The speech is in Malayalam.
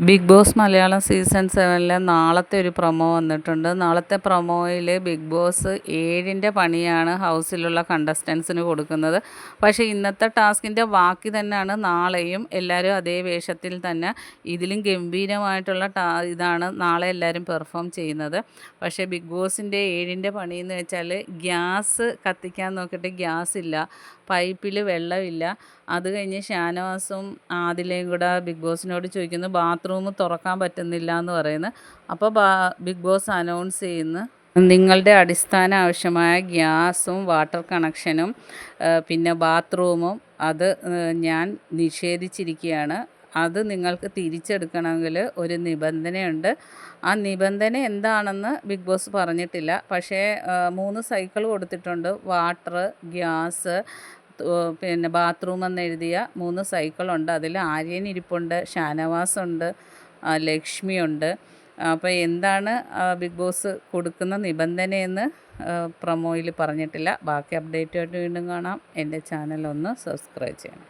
ബിഗ് ബോസ് മലയാളം സീസൺ സെവനിലെ നാളത്തെ ഒരു പ്രൊമോ വന്നിട്ടുണ്ട്. നാളത്തെ പ്രൊമോയിൽ ബിഗ് ബോസ് ഏഴിന്റെ പണിയാണ് ഹൗസിലുള്ള കണ്ടസ്റ്റൻസിന് കൊടുക്കുന്നത്. പക്ഷേ ഇന്നത്തെ ടാസ്കിന്റെ ബാക്കി തന്നെയാണ് നാളെയും എല്ലാവരും അതേ വേഷത്തിൽ തന്നെ ഇതിലും ഗംഭീരമായിട്ടുള്ള ടാ ഇതാണ് നാളെ എല്ലാവരും പെർഫോം ചെയ്യുന്നത്. പക്ഷേ ബിഗ് ബോസിന്റെ ഏഴിന്റെ പണി എന്ന് വെച്ചാൽ ഗ്യാസ് കത്തിക്കാൻ നോക്കിയിട്ട് ഗ്യാസ് ഇല്ല പൈപ്പിൽ വെള്ളമില്ല. അത് കഴിഞ്ഞ് ഷാനവാസും ആദിലയും കൂടെ ബിഗ് ബോസിനോട് ചോദിക്കുന്നു ബാത്റൂം തുറക്കാൻ പറ്റുന്നില്ല എന്ന് പറയുന്നത് അപ്പോൾ ബിഗ് ബോസ് അനൗൺസ് ചെയ്യുന്നു. നിങ്ങളുടെ അടിസ്ഥാന ആവശ്യമായ ഗ്യാസും വാട്ടർ കണക്ഷനും പിന്നെ ബാത്റൂമും അത് ഞാൻ നിഷേധിച്ചിരിക്കുകയാണ്. അത് നിങ്ങൾക്ക് തിരിച്ചെടുക്കണമെങ്കിൽ ഒരു നിബന്ധനയുണ്ട്. ആ നിബന്ധന എന്താണെന്ന് ബിഗ് ബോസ് പറഞ്ഞിട്ടില്ല. പക്ഷേ മൂന്ന് സൈക്കിൾ കൊടുത്തിട്ടുണ്ട്. വാട്ടർ ഗ്യാസ് പിന്നെ ബാത്റൂം എന്നെഴുതിയ മൂന്ന് സൈക്കിളുണ്ട് അതിൽ ആര്യൻ ഇരിപ്പുണ്ട് ഷാനവാസ് ഉണ്ട് ലക്ഷ്മിയുണ്ട് അപ്പോൾ എന്താണ് ബിഗ് ബോസ് കൊടുക്കുന്ന നിബന്ധനയെന്ന് പ്രൊമോയിൽ പറഞ്ഞിട്ടില്ല. ബാക്കി അപ്ഡേറ്റുമായിട്ട് വീണ്ടും കാണാം. എന്റെ ചാനൽ ഒന്ന് സബ്സ്ക്രൈബ് ചെയ്യണം.